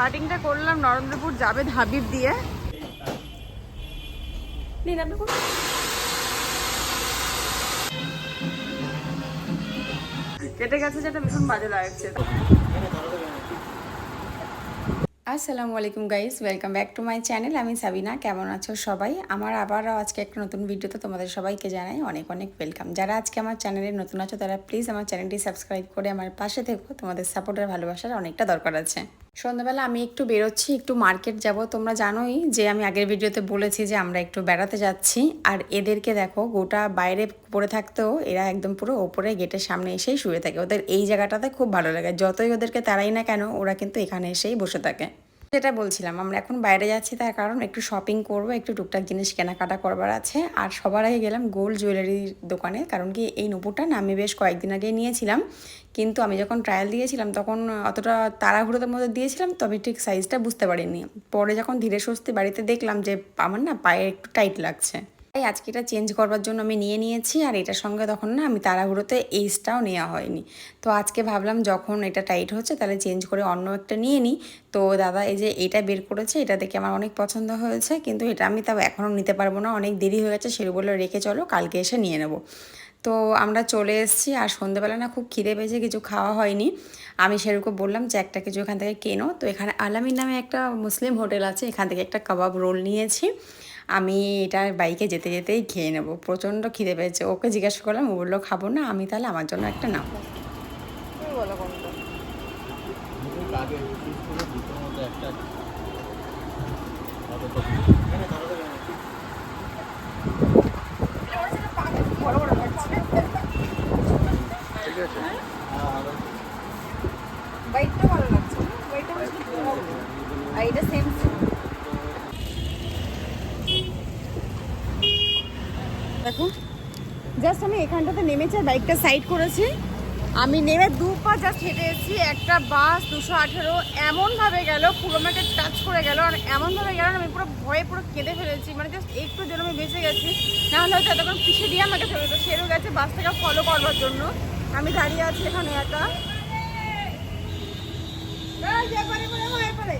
কাটিংটা করলাম নরেন্দ্রপুর যাবে হাবিব দিয়ে। নিন আপনি কেটে গেছে যেটা ভীষণ বাজে লাগছে। আসসালামু আলাইকুম guys welcome back to my channel আমি সাবিনা কেমন আছো সবাই? আমার আবারও আজকে একটা নতুন ভিডিওতে তোমাদের সবাইকে জানাই অনেক অনেক ওয়েলকাম যারা আজকে আমার চ্যানেলে নতুন আছো তারা প্লিজ আমার চ্যানেলটি সাবস্ক্রাইব করে আমার পাশে থেকো। তোমাদের সাপোর্টের ভালোবাসার অনেকটা দরকার আছে। সন্ধ্যাবেলা আমি একটু বেরোচ্ছি, একটু মার্কেট যাব। তোমরা জানোই যে আমি আগের ভিডিওতে বলেছি যে আমরা একটু বেড়াতে যাচ্ছি। আর এদেরকে দেখো, গোটা বাইরে পড়ে থাকতেও এরা একদম পুরো ওপরে গেটের সামনে এসেই শুয়ে থাকে। ওদের এই জায়গাটাতে খুব ভালো লাগে। যতই ওদেরকে তারাই না কেন, ওরা কিন্তু এখানে এসেই বসে থাকে। যেটা বলছিলাম, আমরা এখন বাইরে যাচ্ছি, তার কারণ একটু শপিং করব, একটু টুকটাক জিনিস কেনাকাটা করবার আছে। আর সবার আগে গেলাম গোল্ড জুয়েলারির দোকানে, কারণ কি এই নুপুরটা না আমি বেশ কয়েকদিন আগে নিয়েছিলাম। কিন্তু আমি যখন ট্রায়াল দিয়েছিলাম, তখন অতটা তাড়াহুড়োর মধ্যে দিয়েছিলাম, তবে ঠিক সাইজটা বুঝতে পারিনি। পরে যখন ধীরে সুস্থে বাড়িতে দেখলাম যে আমার না পায়ে একটু টাইট লাগছে। তাই আজকে এটা চেঞ্জ করবার জন্য আমি নিয়ে নিয়েছি, আর এটার সঙ্গে তখন না আমি তাড়াহুড়োতে এইসটাও নেওয়া হয়নি। তো আজকে ভাবলাম যখন এটা টাইট হচ্ছে তাহলে চেঞ্জ করে অন্য একটা নিয়ে নিই। তো দাদা এই যে এটা বের করেছে, এটা দেখে আমার অনেক পছন্দ হয়েছে, কিন্তু এটা আমি তাও এখনও নিতে পারব না, অনেক দেরি হয়ে গেছে, সেগুলো রেখে চলো, কালকে এসে নিয়ে নেব। তো আমরা চলে এসেছি, আর সন্ধ্যেবেলা না খুব খিদে পেয়েছে, কিছু খাওয়া হয়নি। আমি সেরকম বললাম যে একটা কিছু এখান থেকে কেনো। তো এখানে আলামিন নামে একটা মুসলিম হোটেল আছে, এখান থেকে একটা কাবাব রোল নিয়েছি। আমি এটা বাইকে যেতে যেতেই খেয়ে নেব। প্রচণ্ড খিদে পেয়েছে। ওকে জিজ্ঞাসা করলাম ও বলল খাব না আমি তাহলে আমার জন্য একটা নাম একটা হবে তো ঠিক আছে বাইকটা ভালো লাগছে না বাইকটা বেশ ভালো আর এটা সেম দেখো জাস্ট আমি এখানটাতে নেমেছে বাইকটা সাইড করেছি আমি নেমে দু পা জাস্ট হেঁটে এসেছি একটা বাস দুশো আঠেরো এমনভাবে গেল পুরো আমাকে টাচ করে গেল আর এমনভাবে গেল আমি পুরো ভয়ে পুরো কেঁদে ফেলেছি মানে জাস্ট একটু যেন আমি বেঁচে গেছি না হলে হয়তো এতক্ষণ পিছিয়ে দিয়ে আমাকে ফেলে তো সেরও গেছে বাসটাকে ফলো করবার জন্য আমি দাঁড়িয়ে আছি এখানে একা এই যে এপারে, এপারে, আমার এপারে।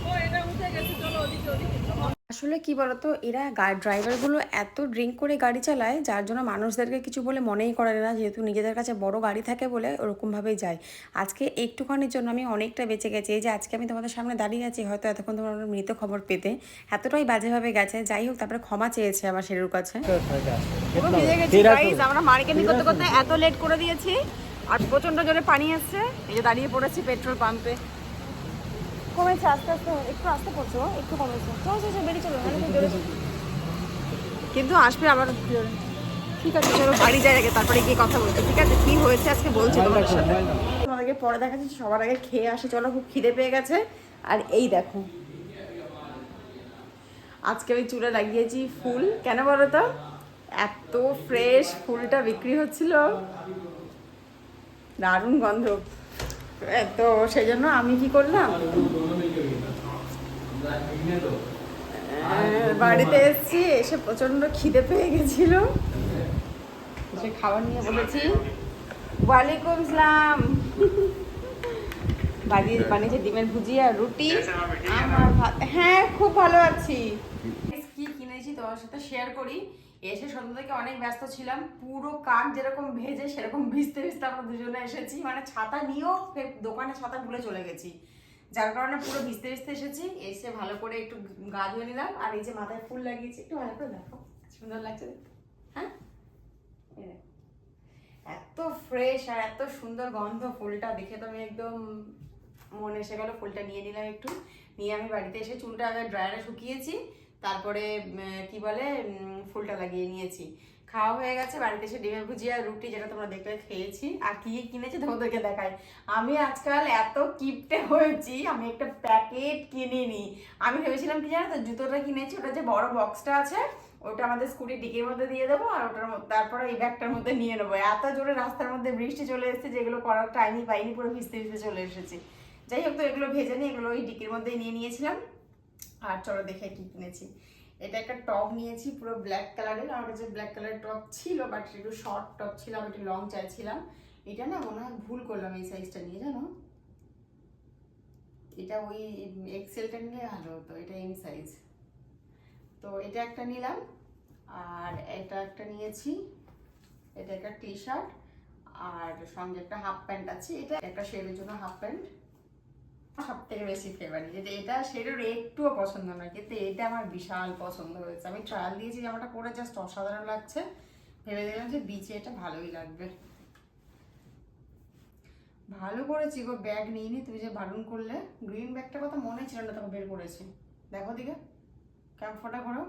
ও, এটা উঠে গেছে, চলো ওদিকে, ওদিকে, চলো। আসলে কি বলতো? এরা ড্রাইভারগুলো এত ড্রিঙ্ক করে গাড়ি চালায় যার জন্য মানুষদেরকে কিছু বলে মনেই করে না। যেহেতু নিজেদের কাছে বড় গাড়ি থাকে বলে ওরকমভাবেই যায়। আজকে একটুখানির জন্য আমি অনেকটা বেঁচে গেছি। এই যে আজকে আমি তোমাদের সামনে দাঁড়িয়ে আছি হয়তো এতক্ষণ তোমার মৃত খবর পেতে। এতটাই বাজেভাবে গেছে। যাই হোক তারপরে ক্ষমা চেয়েছে আমার শেরুর কাছে। আমরা মার্কেটিং করতে করতে এত লেট করে দিয়েছি। আর প্রচণ্ড জোরে পানি আসছে। এই যে দাঁড়িয়ে পড়েছি পেট্রোল পাম্পে কমেছে আস্তে আস্তে একটু আস্তে পড়ছো একটু কমেছে। চলো চলো চলো, বেরিয়ে চলো কিন্তু আসবে আবার ঠিক আছে চলো বাড়ি যাই আগে তারপরে গিয়ে কথা বলছি। ঠিক আছে কি হয়েছে আজকে বলছি তোমাদের সাথে। তোমাদেরকে পরে দেখাচ্ছি সবার আগে খেয়ে আসে। চলো খুব খিদে পেয়ে গেছে। আর এই দেখো আজকে আমি চুলে লাগিয়েছি ফুল। কেন বলো তো? এত ফ্রেশ ফুলটা বিক্রি হচ্ছিল। দারুণ গন্ধ। তো সেই জন্য আমি কি করলাম? বাড়িতে এসেছি, এসে প্রচণ্ড খিদে পেয়ে গেছিল। এসে খাবার নিয়ে বলেছি ওয়ালাইকুম আসসালাম বাড়ি বানিয়েছে ডিমের ভুজিয়া রুটি। আমার হ্যাঁ খুব ভালো আছি। কি কিনেছি তোমার সাথে শেয়ার করি। এসে সন্ধ্যা থেকে অনেক ব্যস্ত ছিলাম, পুরো কাক যেরকম ভেজে সেরকম ভিজতে ভিজতে আমরা দুজনে এসেছি মানে ছাতা নিয়েও দোকানে ছাতা ভুলে চলে গেছি। যার কারণে পুরো ভিজতে ভিজতে এসেছি, এসে ভালো করে একটু গা ধুয়ে নিলাম, আর এই যে মাথায় ফুল লাগিয়েছি, একটু ভালো করে দেখো, সুন্দর লাগছে। হ্যাঁ? এত ফ্রেশ আর এত সুন্দর গন্ধ ফুলটা, দেখে তো আমি একদম মনে এসে গেল, ফুলটা নিয়ে নিলাম একটু। নিয়ে আমি বাড়িতে এসে চুলটা আগে ড্রায়ারে শুকিয়েছি তারপরে কি বলে ফুলটা লাগিয়ে নিয়েছি। খাওয়া হয়ে গেছে, বাড়িতে এসে ডিমের ভুজিয়া, রুটি যেটা তোমরা দেখলে খেয়েছি। আর কি কিনেছি তোমাদেরকে দেখাই। আমি আজকাল এত কিপটে হয়েছি, আমি একটা প্যাকেট কিনে নি আমি ভেবেছিলাম কি জানো তো, জুতোটা কিনেছি, ওটা যে বড় বক্সটা আছে, ওটা আমাদের স্কুটির ডিকির মধ্যে দিয়ে দেবো, আর ওটার তারপরে এই ব্যাগটার মধ্যে নিয়ে নেব। এত জোরে রাস্তার মধ্যে বৃষ্টি চলে এসেছে যেগুলো করার টাইমই পাইনি, পুরো ভিজতে ভিজতে চলে এসেছি। যাই হোক তো, এগুলো ভেজে নিয়ে এগুলো ওই ডিকির মধ্যেই নিয়ে নিয়েছিলাম। আর চলো দেখে কি কিনেছি। এটা একটা টপ নিয়েছি, পুরো ব্ল্যাক কালারের আমার কাছে ব্ল্যাক কালারের টপ ছিল বাট একটু শর্ট টপ ছিল, আমি একটু লং চাইছিলাম। এটা না মনে হয় ভুল করলাম এই সাইজটা নিয়ে, জানো? এটা ওই এক্সেলটা নিলে ভালো হতো, এটা এম সাইজ তো এটা একটা নিলাম, আর এটা একটা নিয়েছি, এটা একটা টি শার্ট আর সঙ্গে একটা হাফ প্যান্ট আছে। এটা একটা শেডের জন্য হাফ প্যান্ট সব থেকে বেশি ফেভারিট যেটা এটা শেডের একটুও পছন্দ নয়, কিন্তু এটা আমার বিশাল পছন্দ হয়েছে। আমি ট্রায়াল দিয়েছি, জামাটা পরে জাস্ট অসাধারণ লাগছে। ভেবে দিলাম যে বিচে এটা ভালোই লাগবে। ভালো করেছি গো ব্যাগ নিয়ে নি তুমি যে বারণ করলে। গ্রিন ব্যাগটার কথা মনে ছিল না, তখন বের করেছি। দেখো দিকে ক্যাম্প ফোটা করো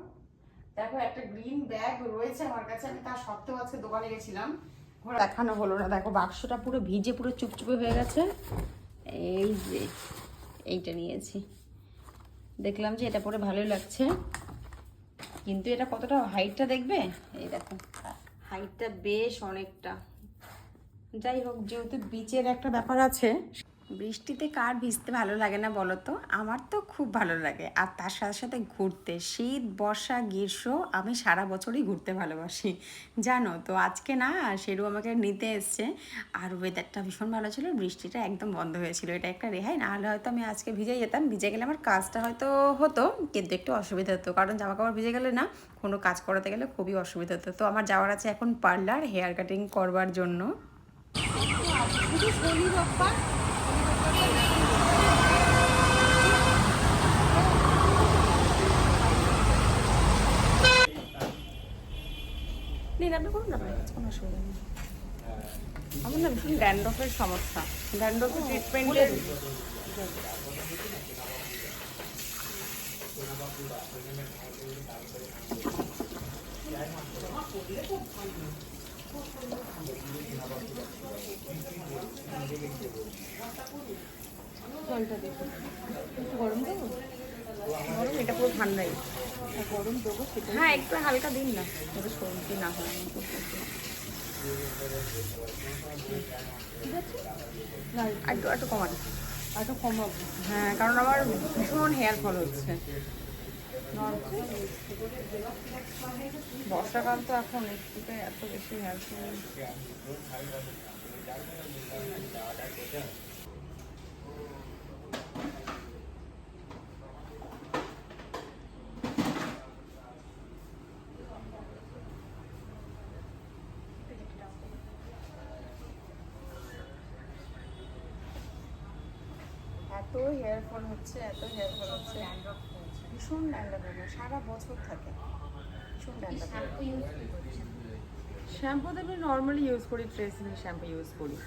দেখো, একটা গ্রিন ব্যাগ রয়েছে আমার কাছে, আমি তার সত্ত্বেও আজকে দোকানে গেছিলাম। দেখানো হলো না, দেখো, বাক্সটা পুরো ভিজে, পুরো চুপচুপে হয়ে গেছে। এই যে, এইটা নিয়েছি। দেখলাম যে এটা পরে ভালোই লাগছে। কিন্তু এটা কতটা হাইটটা দেখবে? এই দেখো হাইটটা বেশ অনেকটা। যাই হোক, যেহেতু বিচের একটা ব্যাপার আছে বৃষ্টিতে কার ভিজতে ভালো লাগে না বলো তো? আমার তো খুব ভালো লাগে। আর তার সাথে সাথে ঘুরতে। শীত, বর্ষা, গ্রীষ্ম, আমি সারা বছরই ঘুরতে ভালোবাসি। জানো তো, আজকে না সেরু আমাকে নিতে এসছে। আর ওয়েদারটা ভীষণ ভালো ছিল, বৃষ্টিটা একদম বন্ধ হয়েছিল। এটা একটা রেহাই, না হলে হয়তো আমি আজকে ভিজে যেতাম। ভিজে গেলে আমার কাজটা হয়তো হতো, কিন্তু একটু অসুবিধা হতো। কারণ জামা কাপড় ভিজে গেলে না কোনো কাজ করাতে গেলে খুবই অসুবিধা হতো। তো আমার যাওয়ার আছে এখন পার্লার হেয়ার কাটিং করবার জন্য শুধু শনি রোববার নিন আপনি করুন না আমার না ভীষণ ড্যান্ড্রফের সমস্যা। ড্যান্ড্রফের ট্রিটমেন্টের জলটা দেখুন গরম দেবো? গরম এটা পুরো ঠান্ডাই। গরম দেবো হ্যাঁ একটু হালকা দিন না। যাতে সর্দি না হয়। একটু একটু কমান। একটু কমাবো। হ্যাঁ কারণ আমার ভীষণ হেয়ার ফল হচ্ছে। বর্ষাকাল তো এখন একটুতে এত বেশি হেয়ার ফল এত হেয়ার ফল হচ্ছে এত হেয়ার ফল হচ্ছে। ভীষণ ড্যান্ড্রফ হবে সারা বছর থাকে। ভীষণ ড্যান্ড্রফ শ্যাম্পু তো আমি নর্মালি ইউজ করি ট্রেসিমি শ্যাম্পু ইউজ করি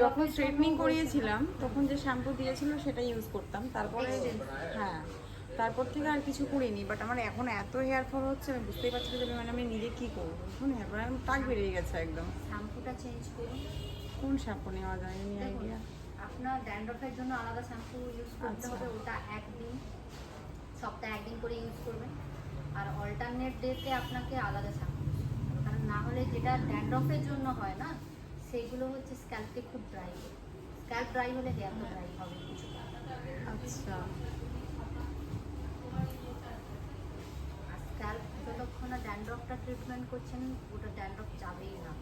যখন স্ট্রেটনিং করিয়েছিলাম তখন যে শ্যাম্পু দিয়েছিল সেটা ইউজ করতাম। তারপরে হ্যাঁ। তারপর থেকে আর কিছু করিনি বাট আমার এখন এত হেয়ার ফল হচ্ছে আমি বুঝতেই পারছি না যে মানে আমি নিজে কী করব। ভীষণ হেয়ার ফল টাক বেরিয়ে গেছে একদম। শ্যাম্পুটা চেঞ্জ করুন। কোন শ্যাম্পু নেওয়া যায় এমনি আইডিয়া আপনার ড্যান্ড্রফের জন্য আলাদা শ্যাম্পু ইউজ করতে আচ্ছা। হবে ওটা একদিন সপ্তাহে একদিন করে ইউজ করবেন। আর অল্টারনেট ডেতে আপনাকে আলাদা শ্যাম্পু কারণ না হলে যেটা ড্যান্ড্রফের জন্য হয় না সেগুলো হচ্ছে স্ক্যাল্পকে খুব ড্রাই স্ক্যাল্প ড্রাই হলে হেয়ার ড্রাই হবে কিছু আচ্ছা আর স্ক্যাল্প যতক্ষণ না ড্যান্ড্রফটা ট্রিটমেন্ট করছেন ওটা ড্যান্ড্রফ যাবেই না।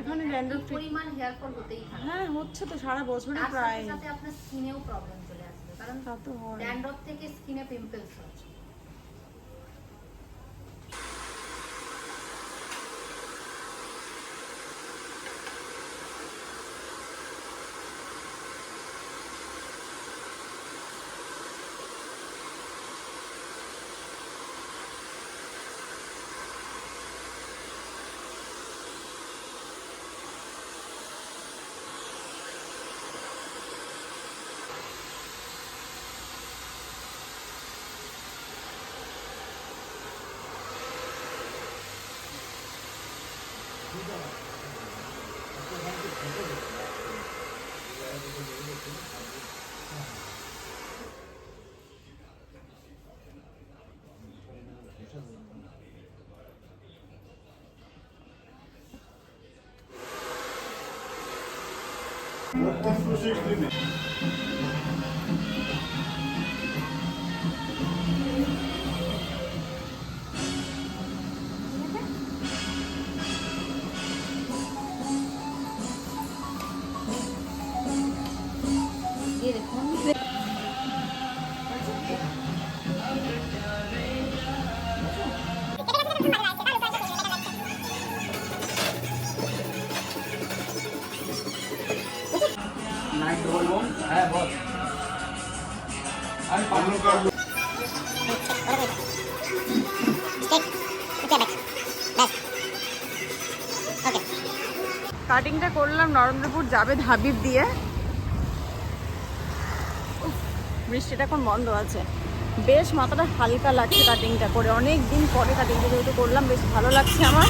এখানে ড্যান্ড্রফ পরিমাণ হেয়ার ফল হতেই থাকে। হ্যাঁ হচ্ছে তো সারা বছরই প্রায়। সাথে আপনার স্কিনেও প্রবলেম চলে আসবে কারণ ড্যান্ড্রফ থেকে স্কিনে পিম্পলস 진짜 করলাম, নরেন্দ্রপুর জাবেদ হাবিব দিয়ে। বৃষ্টিটা এখন বন্ধ আছে। বেশ মাথাটা হালকা লাগছে কাটিংটা করে। অনেক দিন পরে কাটিংটা যেহেতু করলাম, বেশ ভালো লাগছে আমার।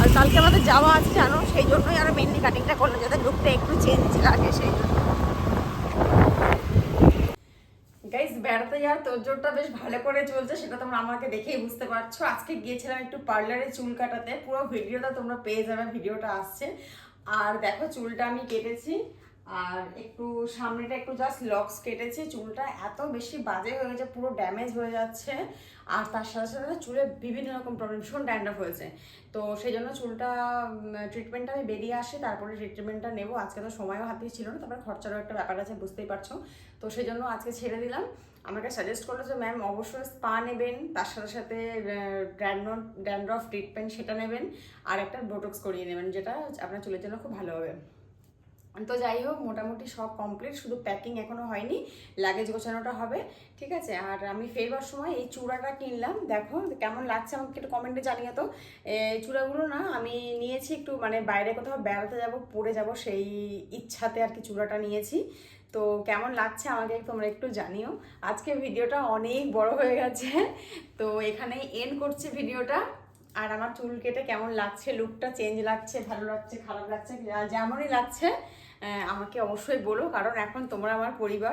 আর কালকে আমাদের যাওয়া আছে জানো, সেই জন্যই আরও মেনলি কাটিংটা করলাম, যাতে লুকটা একটু চেঞ্জ লাগে সেই জন্য। বেড়াতে যাওয়ার তোরজোরটা বেশ ভালো করে চলছে, সেটা তোমরা আমাকে দেখেই বুঝতে পারছ। আজকে গিয়েছিলাম একটু পার্লারে চুল কাটাতে। পুরো ভিডিওটা তোমরা পেয়ে যাবে, ভিডিওটা আসছে। আর দেখো চুলটা আমি কেটেছি। আর একটু সামনেটা একটু জাস্ট লক্স কেটেছি, চুলটা এত বেশি বাজে হয়ে গেছে, পুরো ড্যামেজ হয়ে যাচ্ছে। আর তার সাথে সাথে চুলে বিভিন্ন রকম প্রবলেম ভীষণ ড্যান্ডাফ হয়েছে। তো সেই জন্য চুলটা ট্রিটমেন্টটা আমি বেরিয়ে আসি, তারপরে ট্রিটমেন্টটা নেব। আজকে তো সময়ও হাতে ছিল না, তারপরে খরচারও একটা ব্যাপার আছে, বুঝতেই পারছ। তো সেই জন্য আজকে ছেড়ে দিলাম। আমাকে সাজেস্ট করল যে ম্যাম অবশ্যই স্পা নেবেন, তার সাথে সাথে ড্যান্ড্রফ ড্যান্ড্রফ ট্রিটমেন্ট সেটা নেবেন। আর একটা বোটক্স করিয়ে নেবেন, যেটা আপনার চুলের জন্য খুব ভালো হবে। তো যাই হোক, মোটামুটি সব কমপ্লিট শুধু প্যাকিং এখনও হয়নি লাগেজ গোছানোটা হবে, ঠিক আছে? আর আমি ফেরবার সময় এই চূড়াটা কিনলাম, দেখো কেমন লাগছে আমাকে একটু কমেন্টে জানিয়ে তো এই চূড়াগুলো না, আমি নিয়েছি একটু মানে বাইরে কোথাও বেড়াতে যাব পরে যাব, সেই ইচ্ছাতে আর কি চূড়াটা নিয়েছি। তো কেমন লাগছে আমাকে তোমরা একটু জানিও। আজকে ভিডিওটা অনেক বড় হয়ে গেছে, তো এখানে এন্ড করছি ভিডিওটা। আর আমার চুল কেটে কেমন লাগছে লুকটা চেঞ্জ লাগছে, ভালো লাগছে, খারাপ লাগছে যেমনই লাগছে আমাকে অবশ্যই বলো কারণ এখন তোমরা আমার পরিবার।